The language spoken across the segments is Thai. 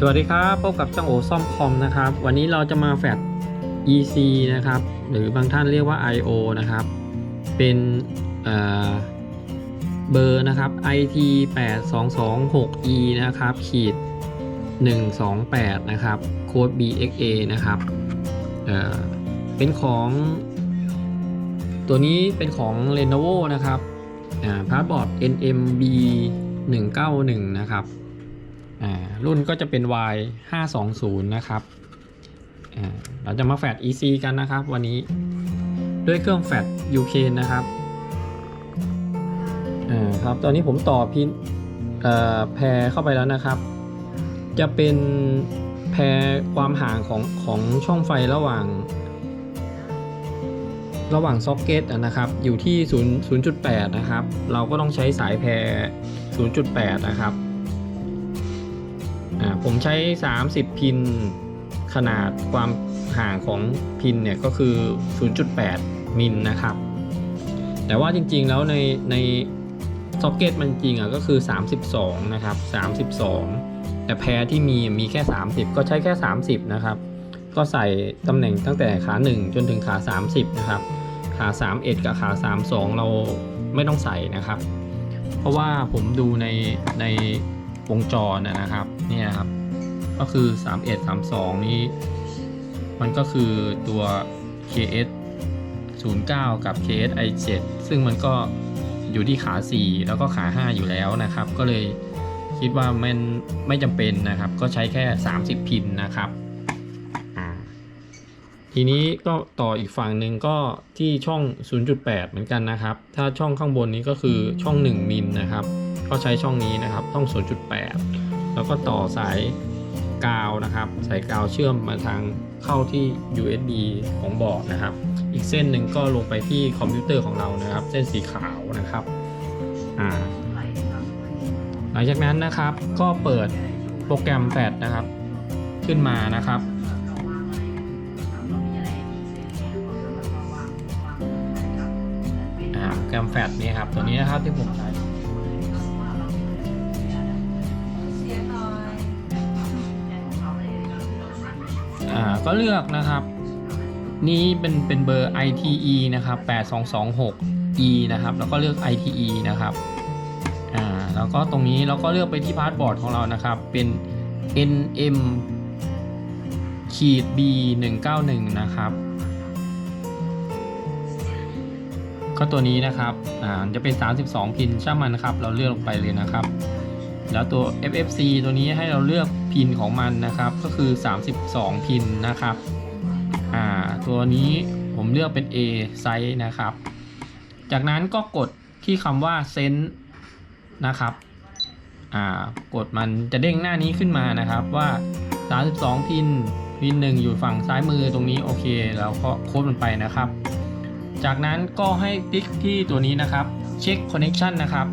สวัสดีครับพบกับช่างโอซ่อมคอมนะครับ วันนี้เราจะมาแฟด EC นะครับ หรือบางท่านเรียกว่า IO นะครับ เป็นเเบอร์นะครับ IT 8 2 2 6 E นะครับ ขีด 128 นะครับ โค้ด BXA นะครับเเป็นของ ตัวนี้เป็นของ Lenovo นะครับอ่าพาร์ทบอร์ด NMB 191 นะครับ รุ่นก็จะเป็น Y 520นะครับเราจะมาแฟด EC กันนะครับ วันนี้ด้วยเครื่องแฟด UK นะครับครับตอนนี้ผมต่อพินแพรเข้าไปแล้วนะครับ จะเป็นแพรความห่างของของช่องไฟระหว่าง ระหว่างซ็อกเก็ตนะครับอยู่ที่ 0 0.8 นะครับ เราก็ต้องใช้สายแพร 0.8 นะครับ ผมใช้ 30 พิน ขนาดความห่างของพินเนี่ยก็คือ 0.8 มิลนะครับ แต่ว่าจริงๆแล้วในในซ็อกเก็ตมันจริงอะก็คือ 32 นะครับ 32 แต่แพรที่มีมีแค่ 30 ก็ใช้แค่ 30 นะครับ ก็ใส่ตำแหน่งตั้งแต่ขา 1 จนถึงขา 30 นะครับ ขา 31 กับขา 32 เราไม่ต้องใส่นะครับ เพราะว่าผมดูในใน วงจรนะนะครับเนี่ยครับก็คือ 31 32 นี้ มันก็คือตัว KS 09 กับ KS i7 ซึ่งมันก็อยู่ที่ขา 4 แล้วก็ขา 5 อยู่แล้วนะครับ ก็เลยคิดว่ามันไม่จำเป็นนะครับ ก็ใช้แค่ 30 พินนะครับ ทีนี้ก็ต่ออีกฝั่งหนึ่งก็ที่ช่อง 0.8 เหมือนกันนะครับ ถ้าช่องข้างบนนี้ก็คือช่อง 1 มิลนะครับ ก็ใช้ช่องนี้นะครับช่อง 0.8 แล้วก็ต่อสายกาวนะครับ สายกาวเชื่อมมาทางเข้าที่ USB ของบอร์ดนะครับ อีกเส้นหนึ่งก็ลงไปที่คอมพิวเตอร์ของเรานะครับ เส้นสีขาวนะครับอ่าหลังจากนั้นนะครับก็เปิดโปรแกรมแฟดนะครับ ขึ้นมานะครับ แกรมแฟดนี่ครับ ตัวนี้นะครับที่ผมใช้อ่าก็เลือกนะครับ นี่เป็นเป็นเบอร์ ITE นะครับ 8226E นะครับ แล้วก็เลือก ITE นะครับอ่าแล้วก็ตรงนี้เราก็เลือกไปที่พาสบอร์ดของเรานะครับ เป็น NM ขีด B 191นะครับ ก็ตัวนี้นะครับ อ่า จะเป็น 32 พินช่างมันนะครับ เราเลือกลงไปเลยนะครับ แล้วตัว FFC ตัวนี้ให้เราเลือกพินของมันนะครับ ก็คือ 32 พินนะครับ อ่า ตัวนี้ผมเลือกเป็น A ไซส์นะครับ จากนั้นก็กดที่คำว่า Send นะครับ อ่า กดมันจะเด้งหน้านี้ขึ้นมานะครับว่า 32 พินพินหนึ่งอยู่ฝั่งซ้ายมือตรงนี้โอเคแล้วก็โค้ดมันไปนะครับ จากนั้นก็ให้ติ๊กที่ตัวนี้นะครับ เช็ค Connection นะครับ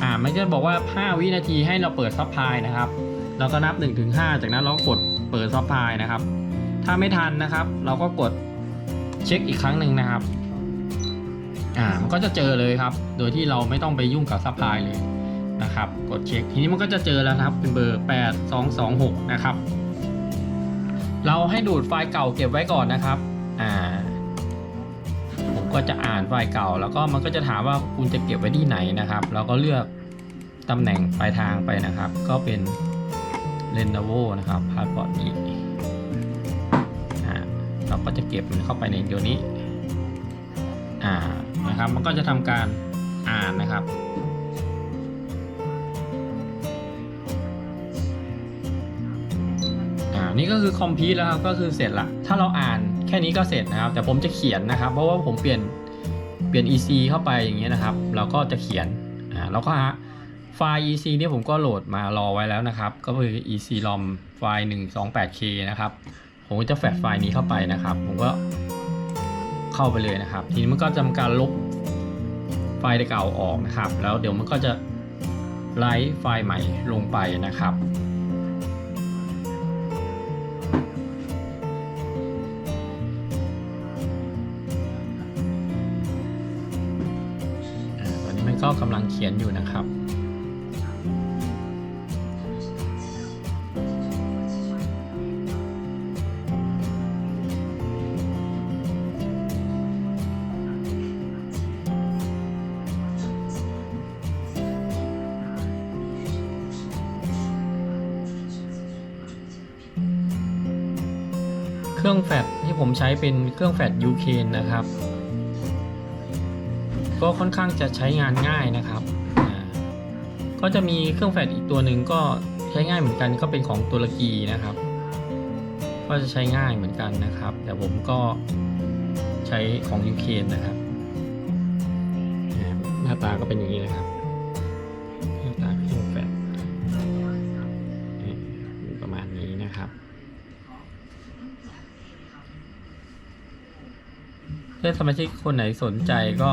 อ่ามันจะบอกว่า 5 วินาทีให้เราเปิดซับพลายนะครับเราก็นับ 1-5 จากนั้นเราก็กดเปิดซับพลายนะครับ ถ้าไม่ทันนะครับ เราก็กดเช็คอีกครั้งหนึ่งนะครับอ่ามันก็จะเจอเลยครับ โดยที่เราไม่ต้องไปยุ่งกับซับพลายเลยนะครับ กดเช็ค ทีนี้มันก็จะเจอแล้วครับ เป็นเบอร์ 8226 นะครับ เราให้ดูดไฟล์เก่าเก็บไว้ก่อนนะครับ อ่า ก็จะอ่านไฟล์เก่า แล้วก็มันก็จะถามว่าคุณจะเก็บไว้ที่ไหนนะครับ เราก็เลือกตำแหน่งปลายทางไปนะครับ ก็เป็น Lenovo นะครับพาสปอร์ตนี้อ่าเราก็จะเก็บมันเข้าไปในเดียวนี้อ่านะครับ มันก็จะทำการอ่านนะครับอ่านี่ก็คือคอมพิวต์แล้วครับก็คือเสร็จละถ้าเราอ่าน แค่นี้ก็เสร็จนะครับ แต่ผมจะเขียนนะครับ เพราะว่าผมเปลี่ยนเปลี่ยน EC เข้าไปอย่างเงี้ยนะครับ เราก็จะเขียนอ่าแล้วก็หาไฟล์ EC เนี่ยผมก็โหลดมารอไว้แล้วนะครับ ก็คือ EC ROM ไฟล์ 128K นะครับ ผมก็จะแฟดไฟล์นี้เข้าไปนะครับ ผมก็เข้าไปเลยนะครับ ทีนี้มันก็จะทำการลบไฟล์เก่าออกนะครับ แล้วเดี๋ยวมันก็จะไลฟ์ไฟล์ใหม่ลงไปนะครับ ก็กำลังเขียนอยู่นะครับ เครื่องแฟดที่ผมใช้เป็นเครื่องแฟด UK นะครับ ก็ค่อนข้างจะใช้งานง่ายนะครับ ก็จะมีเครื่องแฟลชอีกตัวหนึ่งก็ใช้ง่ายเหมือนกันก็เป็นของตุรกีนะครับ ก็จะใช้ง่ายเหมือนกันนะครับ แต่ผมก็ใช้ของยูเคนนะครับหน้าตาก็เป็นอย่างนี้นะครับหน้าตาเครื่องแฟลชประมาณนี้นะครับ ถ้าสมาชิกคนไหนสนใจก็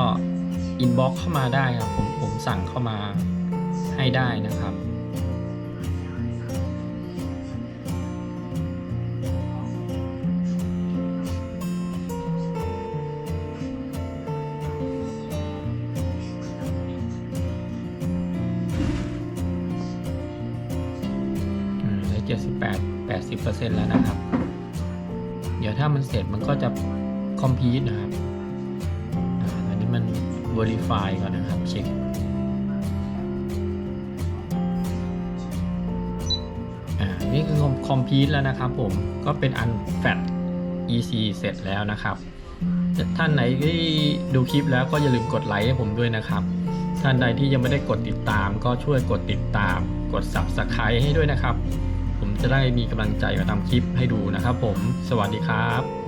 อินบ็อกเข้ามาได้ครับ ผมผมสั่งเข้ามาให้ได้นะครับเจ็ดสิบแปดแปดสิบเปอร์เซ็นต์แล้วนะครับ เดี๋ยวถ้ามันเสร็จมันก็จะคอมพิวนะครับ verify ก่อนนะครับ เช็ค อ่า นี่คือคอมพิวแล้วนะครับผม ก็เป็นอันแฟต EC เสร็จแล้วนะครับ ท่านไหนที่ดูคลิปแล้วก็อย่าลืมกดไลค์ให้ผมด้วยนะครับ ท่านใดที่ยังไม่ได้กดติดตาม ก็ช่วยกดติดตาม กด Subscribe ให้ด้วยนะครับ ผมจะได้มีกำลังใจมาทำคลิปให้ดูนะครับผม สวัสดีครับ